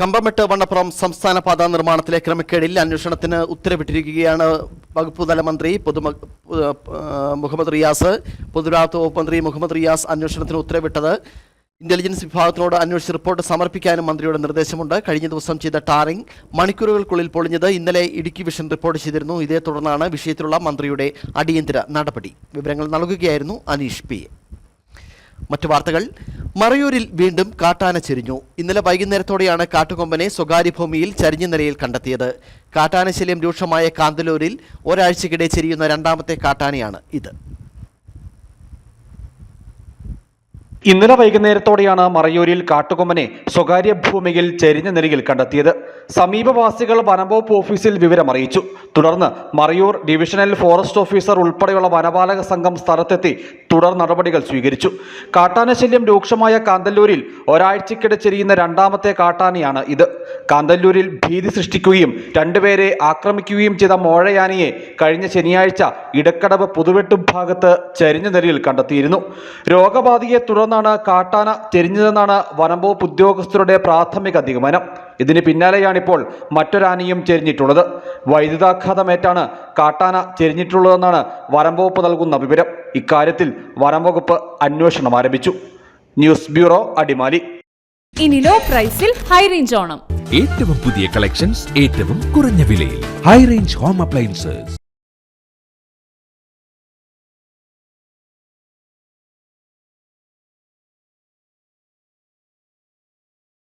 കമ്പമെട്ട് വണ്ണപ്പുറം സംസ്ഥാന പാത നിർമ്മാണത്തിലെ ക്രമക്കേടിൽ അന്വേഷണത്തിന് ഉത്തരവിട്ടിരിക്കുകയാണ് വകുപ്പ് തല മന്ത്രി പൊതുമ മുഹമ്മദ് റിയാസ്. പൊതുരാത്ത് വകുപ്പ് മന്ത്രി മുഹമ്മദ് റിയാസ് അന്വേഷണത്തിന് ഉത്തരവിട്ടത്. ഇന്റലിജൻസ് വിഭാഗത്തിനോട് അന്വേഷിച്ച് റിപ്പോർട്ട് സമർപ്പിക്കാനും മന്ത്രിയുടെ നിർദ്ദേശമുണ്ട്. കഴിഞ്ഞ ദിവസം ചെയ്ത ടാറിംഗ് മണിക്കൂറുകൾക്കുള്ളിൽ പൊളിഞ്ഞത് ഇന്നലെ ഇടുക്കി വിഷൻ റിപ്പോർട്ട് ചെയ്തിരുന്നു. ഇതേ തുടർന്നാണ് വിഷയത്തിലുള്ള മന്ത്രിയുടെ അടിയന്തര നടപടി. വിവരങ്ങൾ നൽകുകയായിരുന്നു അനീഷ് പി. മറ്റു വാർത്തകൾ. മറയൂരിൽ വീണ്ടും കാട്ടാന ചെരിഞ്ഞു. ഇന്നലെ വൈകുന്നേരത്തോടെയാണ് കാട്ടുകൊമ്പനെ സ്വകാര്യ ഭൂമിയിൽ ചരിഞ്ഞ നിലയിൽ കണ്ടെത്തിയത്. കാട്ടാനശല്യം രൂക്ഷമായ കാന്തലൂരിൽ ഒരാഴ്ചക്കിടെ ചെരിയുന്ന രണ്ടാമത്തെ കാട്ടാനയാണ് ഇത്. ഇന്നലെ വൈകുന്നേരത്തോടെയാണ് മറയൂരിൽ കാട്ടുകൊമ്പനെ സ്വകാര്യ ഭൂമിയിൽ ചെരിഞ്ഞ നിലയിൽ കണ്ടെത്തിയത്. സമീപവാസികൾ വനംവകുപ്പ് ഓഫീസിൽ വിവരമറിയിച്ചു തുടർന്ന് മറയൂർ ഡിവിഷണൽ ഫോറസ്റ്റ് ഓഫീസർ ഉൾപ്പെടെയുള്ള വനപാലക സംഘം സ്ഥലത്തെത്തി തുടർ നടപടികൾ സ്വീകരിച്ചു. കാട്ടാനശല്യം രൂക്ഷമായ കാന്തല്ലൂരിൽ ഒരാഴ്ചക്കിടെ ചെരിയുന്ന രണ്ടാമത്തെ കാട്ടാനയാണ് ഇത്. കാന്തല്ലൂരിൽ ഭീതി സൃഷ്ടിക്കുകയും രണ്ടുപേരെ ആക്രമിക്കുകയും ചെയ്ത മോഴയാനയെ കഴിഞ്ഞ ശനിയാഴ്ച ഇടക്കടവ് പുതുവെട്ടും ഭാഗത്ത് ചരിഞ്ഞ നിലയിൽ കണ്ടെത്തിയിരുന്നു. രോഗബാധയെ തുടർന്നാണ് കാട്ടാന ചെരിഞ്ഞതെന്നാണ് വനംവകുപ്പ് ഉദ്യോഗസ്ഥരുടെ പ്രാഥമിക നിഗമനം. ഇതിന് പിന്നാലെയാണിപ്പോൾ മറ്റൊരാനയും ചെരിഞ്ഞിട്ടുള്ളത്. വൈദ്യുതാഘാതമേറ്റാണ് കാട്ടാന ചെരിഞ്ഞിട്ടുള്ളതെന്നാണ് വനംവകുപ്പ് നൽകുന്ന വിവരം. ഇക്കാര്യത്തിൽ വനംവകുപ്പ് അന്വേഷണം ആരംഭിച്ചു. News bureau Adimali. ഇനി ലോ പ്രൈസിൽ ഹൈ റേഞ്ച് ഓണം. ഏറ്റവും പുതിയ കളക്ഷൻസ് ഏറ്റവും കുറഞ്ഞ വിലയിൽ. High range home appliances